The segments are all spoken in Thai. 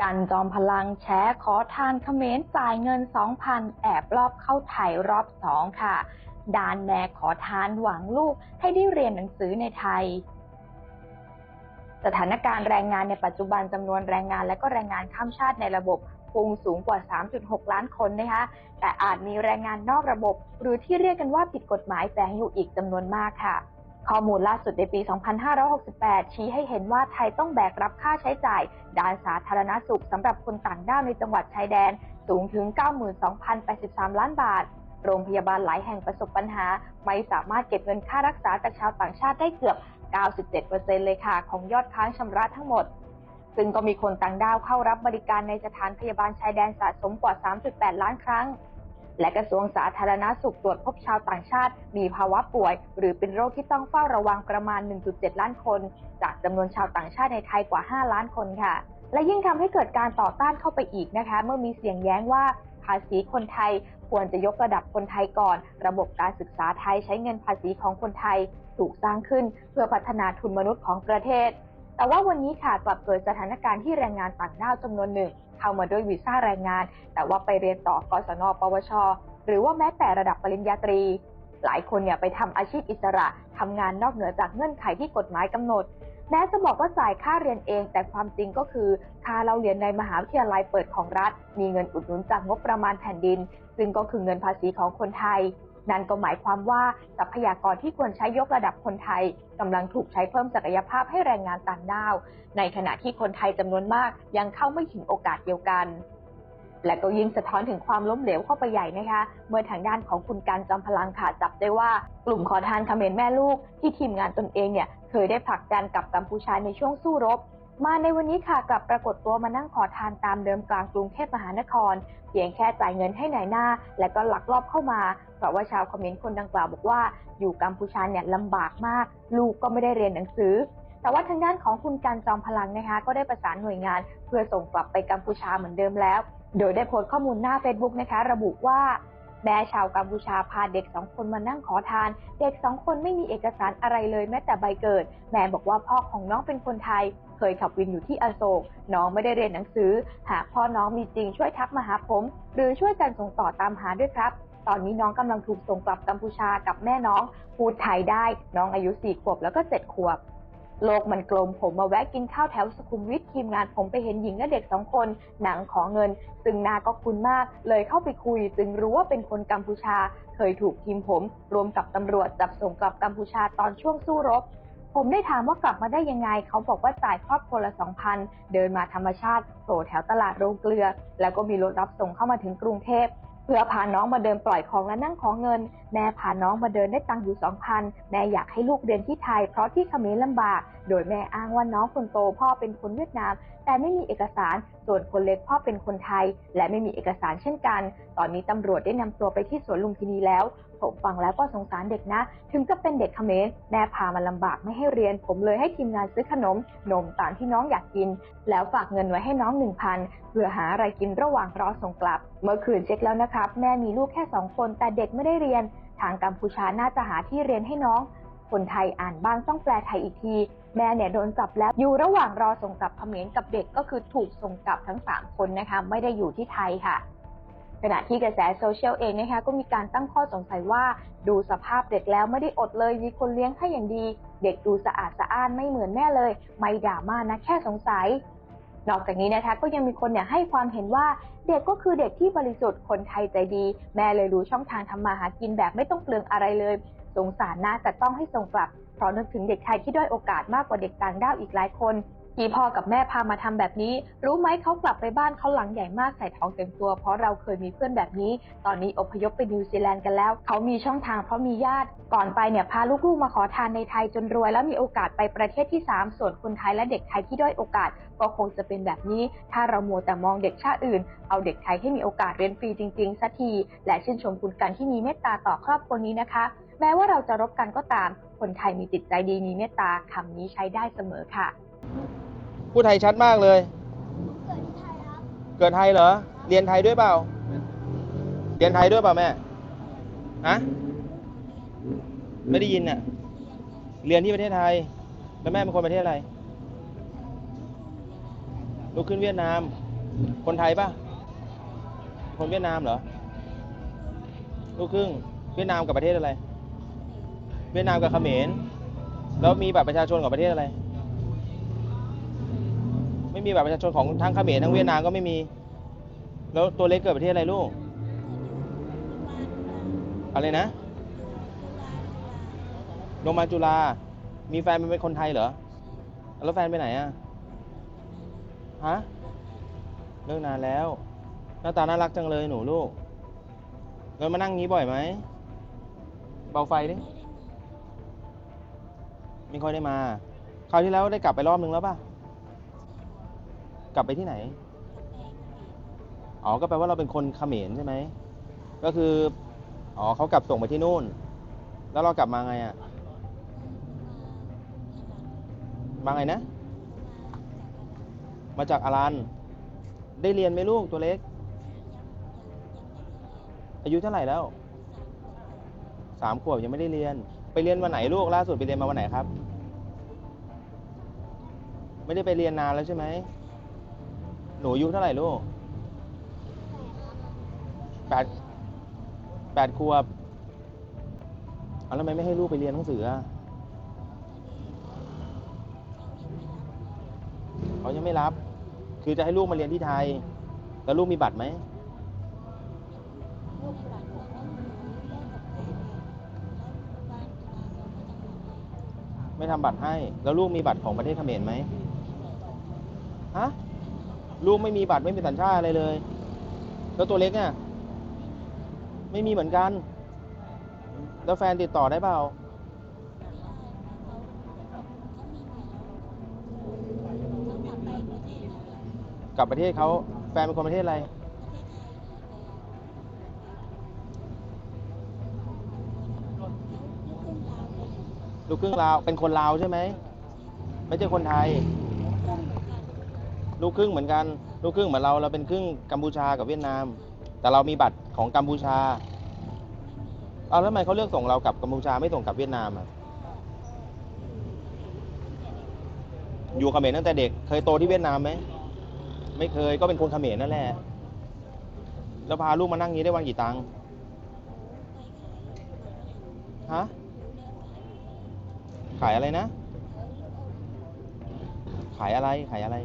กันจอมพลังแฉขอทานเขมรจ่ายเงิน 2,000 แอบรอบเข้าไทยรอบสองค่ะ ดานแนขอทานหวังลูกให้ได้เรียนหนังสือในไทยสถานการณ์แรงงานในปัจจุบันจำนวนแรงงานและก็แรงงานข้ามชาติในระบบพุ่งสูงกว่า 3.6 ล้านคนนะคะ แต่อาจมีแรงงานนอกระบบ หรือที่เรียกกันว่าผิดกฎหมายแฝงอยู่อีกจำนวนมากค่ะ ข้อมูลล่าสุดในปี 2568 ชี้ให้เห็นว่าไทยต้องแบกรับค่าใช้จ่าย ด้านสาธารณสุขสำหรับคนต่างด้าวในจังหวัดชายแดน สูงถึง 92,083 ล้านบาท โรงพยาบาลหลายแห่งประสบปัญหา ไม่สามารถเก็บเงินค่ารักษาจากชาวต่างชาติได้เกือบ 97%เลยค่ะ ของยอดค้างชำระทั้งหมดซึ่งก็มีคนต่างด้าวเข้ารับบริการในสถานพยาบาลชายแดนสะสมกว่า 3.8 ล้านครั้ง และกระทรวงสาธารณสุขตรวจพบชาวต่างชาติ มีภาวะป่วย หรือเป็นโรคที่ต้องเฝ้าระวังประมาณ 1.7 ล้านคน จากจำนวนชาวต่างชาติในไทยกว่า 5 ล้านคนค่ะ และยิ่งทำให้เกิดการต่อต้านเข้าไปอีกนะคะ เมื่อมีเสียงแย้งว่าภาษีคนไทยควรจะยกระดับคนไทยก่อน ระบบการศึกษาไทยใช้เงินภาษีของคนไทยถูกสร้างขึ้นเพื่อพัฒนาทุนมนุษย์ของประเทศ แต่ว่าวันนี้ค่ะกลับเกิดสถานการณ์ที่แรงงานต่างด้าวจำนวนหนึ่ง เข้ามาด้วยวีซ่าแรงงาน แต่ว่าไปเรียนต่อกศนปวช หรือว่าแม้แต่ระดับปริญญาตรี หลายคนเนี่ยไปทำอาชีพอิสระทำงานนอกเหนือจากเงื่อนไขที่กฎหมายกำหนดแม้จะบอกว่าจ่ายค่าเรียนเอง แต่ความจริงก็คือค่าเราเรียนในมหาวิทยาลัยเปิดของรัฐ มีเงินอุดหนุนจากงบประมาณแผ่นดิน ซึ่งก็คือเงินภาษีของคนไทย นั่นก็หมายความว่าทรัพยากรที่ควรใช้ยกระดับคนไทยกำลังถูกใช้เพิ่มศักยภาพให้แรงงานต่างด้าว ในขณะที่คนไทยจำนวนมากยังเข้าไม่ถึงโอกาสเดียวกันและก็ยิ่งสะท้อนถึงความล้มเหลวเข้าไปใหญ่นะคะ เมื่อทางด้านของคุณการจอมพลังค่ะจับได้ว่ากลุ่มขอทานเขมรแม่ลูก ที่ทีมงานตนเองเนี่ยเคยได้ผลักดันกับกัมพูชาในช่วงสู้รบ มาในวันนี้ค่ะกลับปรากฏตัวมานั่งขอทานตามเดิมกลางกรุงเทพมหานคร เพียงแค่จ่ายเงินให้หนายหน้า และก็ลักลอบเข้ามา เพราะว่าชาวคอมเขมรคนดังกล่าวบอกว่าอยู่กัมพูชาเนี่ยลำบากมาก ลูกก็ไม่ได้เรียนหนังสือ แต่ว่าทางด้านของคุณการจอมพลังนะคะ ก็ได้ประสานหน่วยงาน เพื่อส่งกลับไปกัมพูชาเหมือนเดิมแล้ว โดยได้โพสต์ข้อมูลหน้า Facebook นะคะ ระบุว่าแม่ชาวกัมพูชาพาเด็กสองคนมานั่งขอทาน เด็กสองคนไม่มีเอกสารอะไรเลยแม้แต่ใบเกิด แม่บอกว่าพ่อของน้องเป็นคนไทย เคยขับวินอยู่ที่อโศก น้องไม่ได้เรียนหนังสือ หากพ่อน้องมีจริงช่วยทักมาหาผม หรือช่วยกันส่งต่อตามหาด้วยครับ ตอนนี้น้องกำลังถูกส่งกลับกัมพูชากับแม่น้อง พูดไทยได้ น้องอายุ4ขวบแล้วก็7ขวบโลกมันกลมผมมาแวะกินข้าวแถวสุขุมวิททีมงานผมไปเห็นหญิงและเด็กสองคน หนังขอเงิน ซึ่งนาก็คุ้นมาก เลยเข้าไปคุย จึงรู้ว่าเป็นคนกัมพูชา เคยถูกทีมผม รวมกับตำรวจจับส่งกลับกัมพูชาตอนช่วงสู้รบ ผมได้ถามว่ากลับมาได้ยังไง เขาบอกว่าจ่ายครอบครัวละสองพันเดินมาธรรมชาติโผล่แถวตลาดโรงเกลือ แล้วก็มีรถรับส่งเข้ามาถึงกรุงเทพเพื่อพาน้องมาเดินปล่อยของและนั่งขอเงิน แม่พาน้องมาเดินได้ตังค์อยู่สองพันแม่อยากให้ลูกเรียนที่ไทยเพราะที่เขมรลำบาก โดยแม่อ้างว่าน้องคนโตพ่อเป็นคนเวียดนาม แต่ไม่มีเอกสาร ส่วนคนเล็กพ่อเป็นคนไทย และไม่มีเอกสารเช่นกัน ตอนนี้ตำรวจได้นำตัวไปที่สวนลุมพินีแล้ว ผมฟังแล้วก็สงสารเด็กนะ ถึงจะเป็นเด็กเขมรแม่พามาลำบากไม่ให้เรียน ผมเลยให้ทีมงานซื้อขนม นมตามที่น้องอยากกิน แล้วฝากเงินไว้ให้น้องหนึ่งพันเพื่อหาอะไรกินระหว่างรอส่งกลับ เมื่อคืนเช็คแล้วนะครับ แม่มีลูกแค่สองคนแต่เด็กไม่ได้เรียน ทางกัมพูชาน่าจะหาที่เรียนให้น้อง คนไทยอ่านบ้างต้องแปลไทยอีกที แม่เนี่ยโดนจับแล้วอยู่ระหว่างรอส่งกลับเขมรกับเด็กก็คือถูกส่งกลับทั้ง 3 คนนะคะ ไม่ได้อยู่ที่ไทยค่ะขณะที่กระแสโซเชียลเองนะคะก็มีการตั้งข้อสงสัยว่า ดูสภาพเด็กแล้วไม่ได้อดเลยมีคนเลี้ยงให้อย่างดี เด็กดูสะอาดสะอ้านไม่เหมือนแม่เลย ไม่ด่ามานะแค่สงสัย นอกจากนี้นะคะก็ยังมีคนเนี่ยให้ความเห็นว่าเด็กก็คือเด็กที่บริสุทธิ์คนไทยใจดี แม่เลยรู้ช่องทางทำมาหากินแบบไม่ต้องเปลืองอะไรเลย สงสารนะแต่ต้องให้ส่งกลับเพราะนึกถึงเด็กไทยที่ด้อยโอกาสมากกว่าเด็กต่างด้าวอีกหลายคน ที่พ่อกับแม่พามาทำแบบนี้ รู้ไหมเขากลับไปบ้านเขาหลังใหญ่มากใส่ท้องเต็มตัว เพราะเราเคยมีเพื่อนแบบนี้ ตอนนี้อพยพไปนิวซีแลนด์กันแล้ว เขามีช่องทางเพราะมีญาติ ก่อนไปเนี่ยพาลูกๆมาขอทานในไทยจนรวย แล้วมีโอกาสไปประเทศที่ 3 ส่วนคนไทยและเด็กไทยที่ด้อยโอกาส ก็คงจะเป็นแบบนี้ ถ้าเรามัวแต่มองเด็กชาติอื่น เอาเด็กไทยให้มีโอกาสเรียนฟรีจริงๆสักที และชื่นชมคุณกันที่มีเมตตาต่อครอบครัวนี้นะคะ แม้ว่าเราจะรบกันก็ตาม คนไทยมีจิตใจดีมีเมตตาคำนี้ใช้ได้เสมอค่ะ พูดไทยชัดมากเลยเกิดไทยครับเกิดไทยเหรอ เรียนไทยด้วยเปล่า เรียนไทยด้วยเปล่าแม่ฮะไม่ได้ยินน่ะ เรียนที่ประเทศไทย แล้วแม่เป็นคนประเทศอะไร ลูกขึ้นเวียดนาม คนไทยปะคนเวียดนามเหรอ ลูกครึ่ง เวียดนามกับประเทศอะไร เวียดนามกับเขมร แล้วมีบัตรประชาชนกับประเทศอะไร ไม่มีบัตรประชาชนของทั้งเขมรทั้งเวียดนามก็ไม่มี แล้วตัวเล็กเกิดประเทศอะไรลูกอะไรนะโรงพยาบาลจุฬามีแฟนเป็นคนไทยเหรอ แล้วแฟนไปไหนอะฮะเลิกนานแล้ว หน้าตาน่ารักจังเลยหนูลูกเงินมานั่งงี้บ่อยไหม เบาไฟดิไม่ค่อยได้มา คราวที่แล้วได้กลับไปรอบนึงแล้วป่ะ กลับไปที่ไหน อ๋อ ก็แปลว่าเราเป็นคนเขมรใช่ไหม ก็คือ อ๋อเขากลับส่งไปที่นู่น แล้วเรากลับมาไงอะมาไงนะ มาจากอารัน ได้เรียนไหมลูกตัวเล็ก อายุเท่าไหร่แล้วสามขวบยังไม่ได้เรียน ไปเรียนวันไหนลูกล่าสุดไปเรียนมาวันไหนครับ ไม่ได้ไปเรียนนานแล้วใช่ไหม หนูอายุเท่าไหร่ลูกแปดแปดขวบเอาแล้วทำไมไม่ให้ลูกไปเรียนหนังสืออะเขายังไม่รับ คือจะให้ลูกมาเรียนที่ไทย แล้วลูกมีบัตรไหม ไม่ทำบัตรให้ แล้วลูกมีบัตรของประเทศเขมรไหมฮะ ลูกไม่มีบัตรไม่มีสัญชาติอะไรเลย แล้วตัวเล็กเนี่ยไม่มีเหมือนกัน แล้วแฟนติดต่อได้เปล่ากลับประเทศเขาแฟนเป็นคนประเทศอะไร ลูกครึ่งลาว เป็นคนลาวใช่ไหม ไม่ใช่คนไทย ลูกครึ่งเหมือนกัน ลูกครึ่งเหมือนเราเราเป็นครึ่งกัมพูชากับเวียดนาม แต่เรามีบัตรของกัมพูชาเอาแล้วทำไมเขาเลือกส่งเรากลับกัมพูชาไม่ส่งกลับเวียดนามอะอยู่เขมรตั้งแต่เด็ก เคยโตที่เวียดนามไหมไม่เคยก็เป็นคนเขมรนั่นแหละแล้วพาลูกมานั่งนี้ได้วันกี่ตังค์ฮะขายอะไรนะ ขายอะไรขายอะไร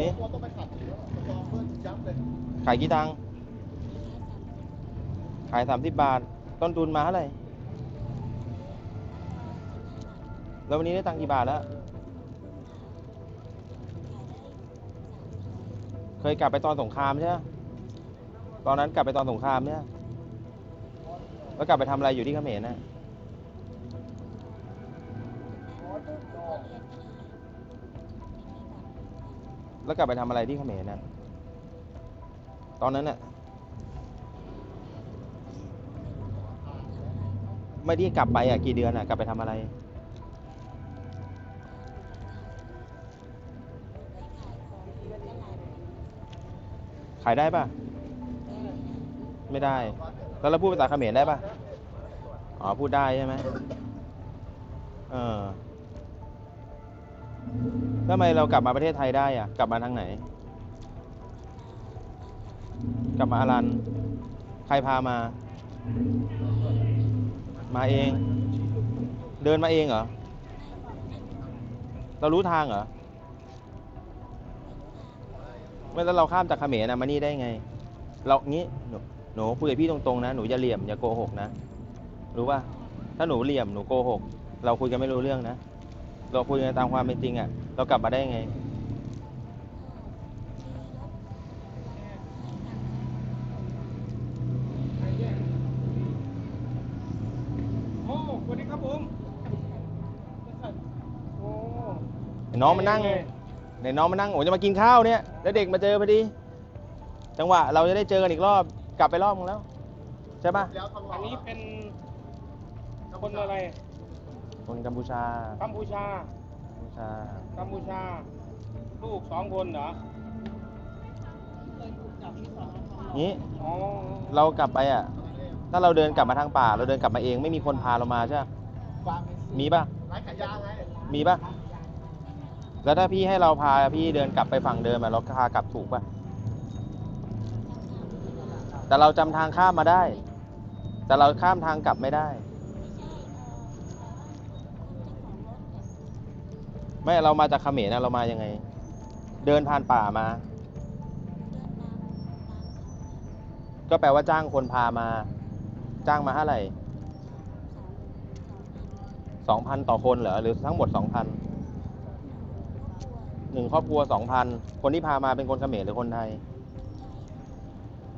นี่ขายกี่ตังค์ขายสามสิบบาท ต้นทุนมาเท่าไหร่แล้ววันนี้ได้ตังค์กี่บาทแล้ว เคยกลับไปตอนสงครามใช่ไหมตอนนั้นกลับไปตอนสงครามเนี่ยแล้วกลับไปทำอะไรอยู่ที่เขมรนะ แล้วกลับไปทำอะไรที่เขมรนะตอนนั้นน่ะ ไม่ที่กลับไปอะกี่เดือนอะ กลับไปทำอะไร ขายได้ปะไม่ได้ แล้วเราพูดภาษาเขมรได้ปะอ๋อ พูดได้ใช่ไหมเออ ทำไมเรากลับมาประเทศไทยได้อะกลับมาทางไหน กลับมาอารัน ใครพามา มาเอง เดินมาเองเหรอ เรารู้ทางเหรอไม่แล้วเราข้ามจากเขมรนะมานี่ได้ไง เรางี้หนูหนูคุยกับพี่ตรงๆนะ หนูอย่าเหลี่ยมอย่าโกหกนะ รู้ป่ะ ถ้าหนูเหลี่ยมหนูโกหก เราคุยกันไม่รู้เรื่องนะ เราคุยกันตามความเป็นจริงอะ่ะ เรากลับมาได้ไง โอ้สวัสดีครับผมโอ้ไอ้น้องมานั่งในน้องมานั่งโอ้จะมากินข้าวเนี่ย แล้วเด็กมาเจอพอดี จังหวะเราจะได้เจอกันอีกรอบ กลับไปรอบนึงแล้ว ใช่ปะอันนี้เป็นคนอะไร คนกัมพูชา กัมพูชากัมพู ชา กัมพูชา ลูกสองคนเหรอ นี้อ๋อ เรากลับไปอะ ถ้าเราเดินกลับมาทางป่า เราเดินกลับมาเองไม่มีคนพาเรามาใช่ปะมีปะมีปะแล้วถ้าพี่ให้เราพาพี่เดินกลับไปฝั่งเดิมอะเราพากลับถูกป่ะ แต่เราจำทางข้ามมาได้ แต่เราข้ามทางกลับไม่ได้ ไม่เรามาจากเขมรนะเรามายังไง เดินผ่านป่ามา ก็แปลว่าจ้างคนพามา จ้างมาเท่าไหร่สองพันต่อคนเหรอหรือทั้งหมดสองพันหนึ่งครอบครัวสองพันคนที่พามาเป็นคนเขมรหรือคนไทย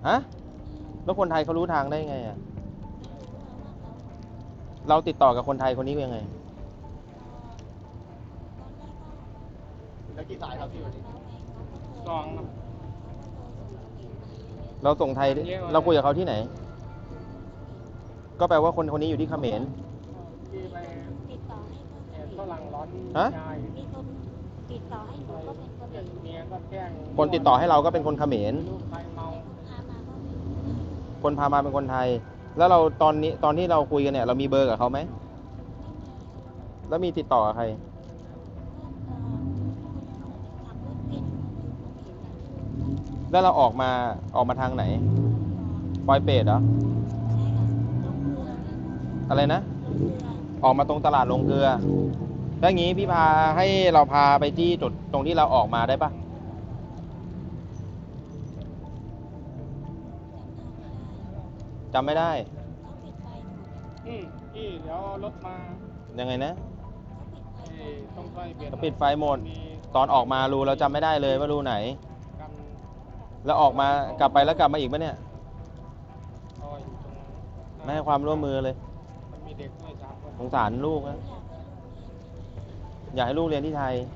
ฮะแล้วคนไทยเขารู้ทางได้ไงอะเราติดต่อกับคนไทยคนนี้ยังไง แล้ว กี่สายครับพี่วันนี้สองครับ เราส่งไทย เยอะกว่า เราคุยกับเขาที่ไหน ก็แปลว่าคนคนนี้อยู่ที่เขมร ที่ไปติดต่อให้แอบฝรั่งร้อนฮะ ยายมีคนติดต่อให้หนูก็เป็นคนเดียวเมียก็แจ้งคนติดต่อให้เราก็เป็นคนเขมร ลูกใครเมาพามาก็เป็นคนพามาเป็นคนไทย แล้วเราตอนนี้ตอนที่เราคุยกันเนี่ย เรามีเบอร์กับเขาไหม แล้วมีติดต่อกับใครขับรถเป็นอยู่คนเดียว แล้วเราออกมาออกมาทางไหนปอยเปตเหรอใช่ค่ะลงเรืออะไรนะลงเรือออกมาตรงตลาดลงเกลือถ้างี้พี่พาให้เราพาไปที่จุดตรงที่เราออกมาได้ปะจำไม่ได้เขาปิดไฟหมดอืมพี่เดี๋ยวรถมา ยังไงนะเขาปิดไฟเอ้ยต้องไฟเบียดเขาปิดไฟหมดมีตอนออกมารูเราจำไม่ได้เลยว่ารูไหนกัน แล้วออกมากลับไปแล้วกลับมาอีกปะเนี่ยรออยู่ตรงนั้นไม่ให้ความร่วมมือเลย มันมีเด็กด้วยสามคน สงสารลูกนะ อยากให้ลูกเรียนที่ไทยใ